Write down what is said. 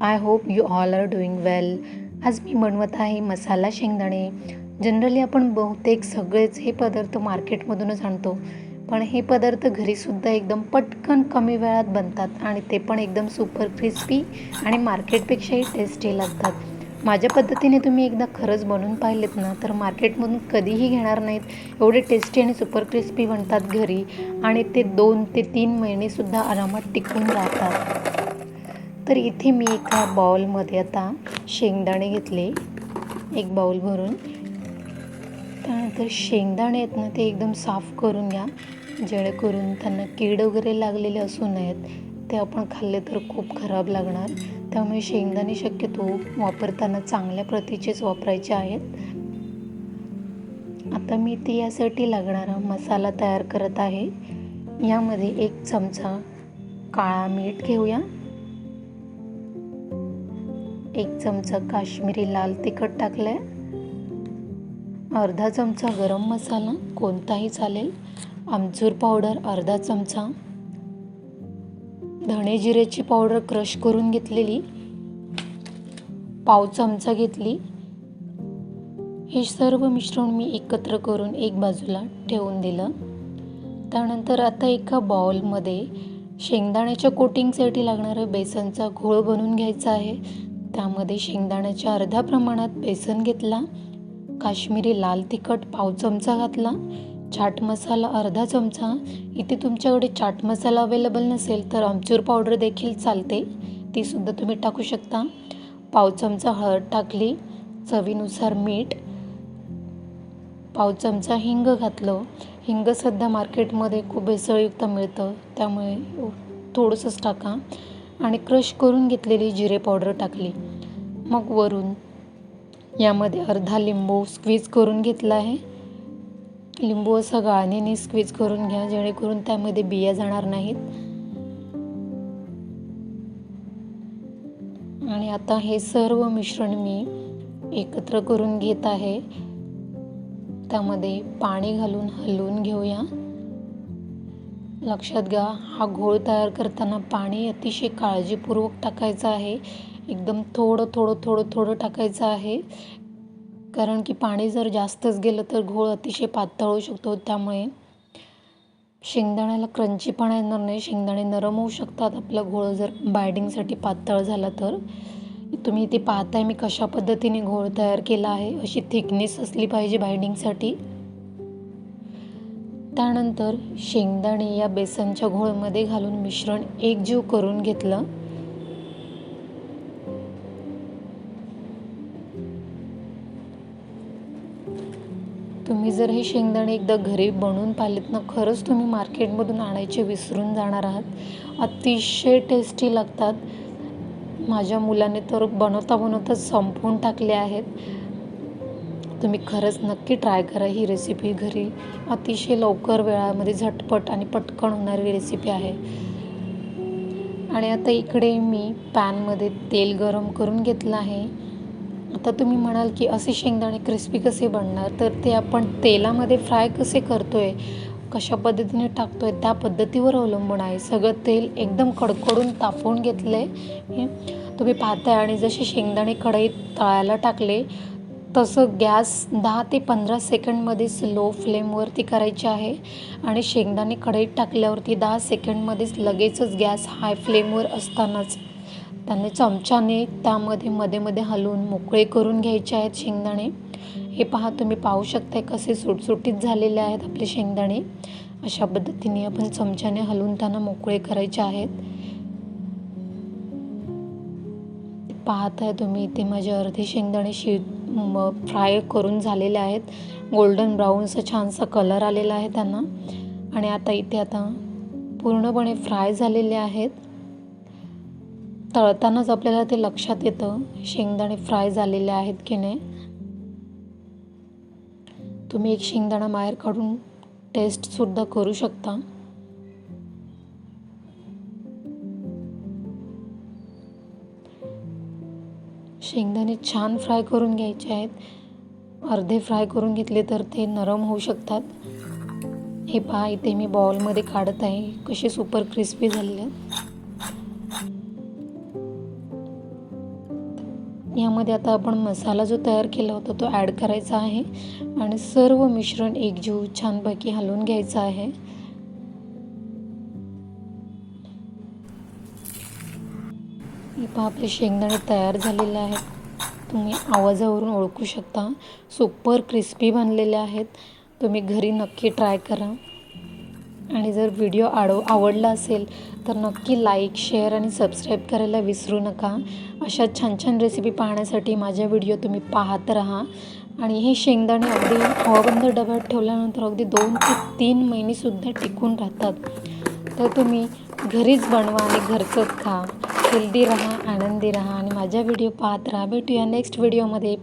I hope you all are doing well आज मी बनवत आहे मसाला शेंगदाणे. जनरली आपण बहुतेक सगळेच हे पदार्थ मार्केटमधूनच आणतो. पण हे पदार्थ घरीसुद्धा एकदम पटकन कमी वेळात बनतात आणि ते पण एकदम सुपर क्रिस्पी आणि मार्केटपेक्षाही टेस्टी लागतात. माझ्या पद्धतीने तुम्ही एकदा खरंच बनवून पाहिलेत ना तर मार्केटमधून कधीही घेणार नाहीत. एवढे टेस्टी आणि सुपर क्रिस्पी बनतात घरी आणि ते दोन ते तीन महिनेसुद्धा आरामात टिकून राहतात. तर इथे मी एका बाउलमध्ये आता शेंगदाणे घेतले. एक बाउल भरून. त्यानंतर शेंगदाणे आहेत ना ते एकदम साफ करून घ्या. जेणेकरून त्यांना कीड वगैरे लागलेले असू नयेत. ते आपण खाल्ले तर खूप खराब लागणार. त्यामुळे शेंगदाणे शक्यतो वापरताना चांगल्या प्रतीचेच वापरायचे आहेत. आता मी ते यासाठी लागणारा मसाला तयार करत आहे. यामध्ये एक चमचा काळा मीठ घेऊया. एक चमचा काश्मीरी लाल तिखट टाकलं आहे अर्धा चमचा गरम मसाला कोणताही चालेल. आमचूर पावडर अर्धा चमचा. धणे जिरेची पावडर क्रश करून घेतलेली. पाव चमचा घेतली. हे सर्व मिश्रण मी एकत्र करून एक बाजूला ठेवून दिलं. त्यानंतर आता एका बाउलमध्ये शेंगदाण्याच्या कोटिंगसाठी लागणारं बेसनचा घोळ बनवून घ्यायचा आहे. त्यामध्ये शेंगदाण्याच्या अर्ध्या प्रमाणात बेसन घेतला काश्मीरी लाल तिखट पाव चमचा घातला चाट मसाला अर्धा चमचा. इथे तुमच्याकडे चाट मसाला अवेलेबल नसेल तर आमचूर पावडर देखील चालते तीसुद्धा तुम्ही टाकू शकता. पाव चमचा हळद टाकली चवीनुसार मीठ पाव चमचा हिंग घातलं. हिंग सध्या मार्केटमध्ये खूप भेसळयुक्त मिळतं त्यामुळे थोडंसंच टाका. आणि क्रश करून घेतलेली जिरे पावडर टाकली. मग वरून यामध्ये अर्धा लिंबू स्क्वीज करून घेतला आहे. लिंबू असं गाळणीने स्क्वीज करून घ्या जेणेकरून त्यामध्ये बिया जाणार नाहीत. आणि आता हे सर्व मिश्रण मी एकत्र करून घेत आहे. त्यामध्ये पाणी घालून हलवून घेऊया. लक्षात घ्या हा घोळ तयार करताना पाणी अतिशय काळजीपूर्वक टाकायचं आहे. एकदम थोडं थोडं थोडं थोडं टाकायचं आहे. कारण की पाणी जर जास्तच गेलं तर घोळ अतिशय पातळ होऊ शकतो. त्यामुळे शेंगदाण्याला क्रंचीपणा येणार नाही. शेंगदाणे नरम होऊ शकतात. आपला घोळ जर बायडिंगसाठी पातळ झाला तर. तुम्ही इथे पाहताय मी कशा पद्धतीने घोळ तयार केला आहे. अशी थिकनेस असली पाहिजे बायडिंगसाठी. त्यानंतर शेंगदाणे या बेसनच्या घोळमध्ये घालून मिश्रण एकजीव करून घेतलं. तुम्ही जर हे शेंगदाणे एकदा घरी बनवून पाहिलेत ना खरंच तुम्ही मार्केटमधून आणायचे विसरून जाणार आहात. अतिशय टेस्टी लागतात. माझ्या मुलाने तर बनवता बनवता संपवून टाकले आहेत. तुम्ही खरंच नक्की ट्राय करा ही रेसिपी घरी. अतिशय लवकर वेळामध्ये झटपट आणि पटकन होणारी रेसिपी आहे. आणि आता इकडे मी पॅनमध्ये तेल गरम करून घेतलं आहे. आता तुम्ही म्हणाल की असे शेंगदाणे क्रिस्पी कसे बनणार? तर ते आपण तेलामध्ये फ्राय कसे करतो आहे कशा पद्धतीने टाकतो आहे त्या पद्धतीवर अवलंबून आहे. सगळं तेल एकदम कडकडून तापवून घेतलं आहे तुम्ही पाहताय. आणि जसे शेंगदाणे कढईत तळायला टाकले तसं गॅस दहा ते पंधरा सेकंडमध्ये स्लो फ्लेमवरती करायची आहे आणि शेंगदाणे कढईत टाकल्यावरती दहा सेकंडमध्येच लगेचच गॅस हाय फ्लेमवर असतानाच त्याने चमच्याने त्यामध्ये मध्ये मध्ये हलवून मोकळे करून घ्यायचे आहेत शेंगदाणे. हे पहा तुम्ही पाहू शकता कसे सुटसुटीत झालेले आहेत आपले शेंगदाणे. अशा पद्धतीने आपण चमच्याने हलवून त्यांना मोकळे करायचे आहेत. पाहत आहे तुम्ही इथे माझे अर्धे शेंगदाणे शि फ्राय करून झालेले आहेत. गोल्डन ब्राऊनचा छानसा कलर आलेला आहे त्यांना. आणि आता इथे आता पूर्णपणे फ्राय झालेले आहेत. तळतानाच आपल्याला ते लक्षात येतं. शेंगदाणे फ्राय झालेले आहेत की नाही. तुम्ही एक शेंगदाणा बाहेर काढून टेस्टसुद्धा करू शकता. शेंगदाणे छान फ्राय करून घ्यायचे आहेत. अर्धे फ्राय करून घेतले तर ते नरम होऊ शकतात. हे पहा इथे मी बॉलमध्ये काढत आहे. कसे सुपर क्रिस्पी झालेले आहेत. यामध्ये आता आपण मसाला जो तयार केला होता तो ॲड करायचा आहे. आणि सर्व मिश्रण एकजीव छानपैकी हलवून घ्यायचं आहे. पहा आपले शेंगदाणे तयार झालेले आहेत. तुम्ही आवाजावरून ओळखू शकता. सुपर क्रिस्पी बनलेले आहेत. तुम्ही घरी नक्की ट्राय करा. आणि जर व्हिडिओ आडव आवडला असेल तर नक्की लाईक शेअर आणि सबस्क्राईब करायला विसरू नका. अशा छान छान रेसिपी पाहण्यासाठी माझ्या व्हिडिओ तुम्ही पाहत राहा. आणि हे शेंगदाणे अगदी हवाबंद डब्यात ठेवल्यानंतर अगदी दोन ते तीन महिनेसुद्धा टिकून राहतात. तर तुम्ही घरीच बनवा आणि घरचंच खा. हेल्दी राहा आनंदी राहा आणि माझ्या व्हिडिओ पाहत राहा. भेटूया नेक्स्ट व्हिडिओमध्ये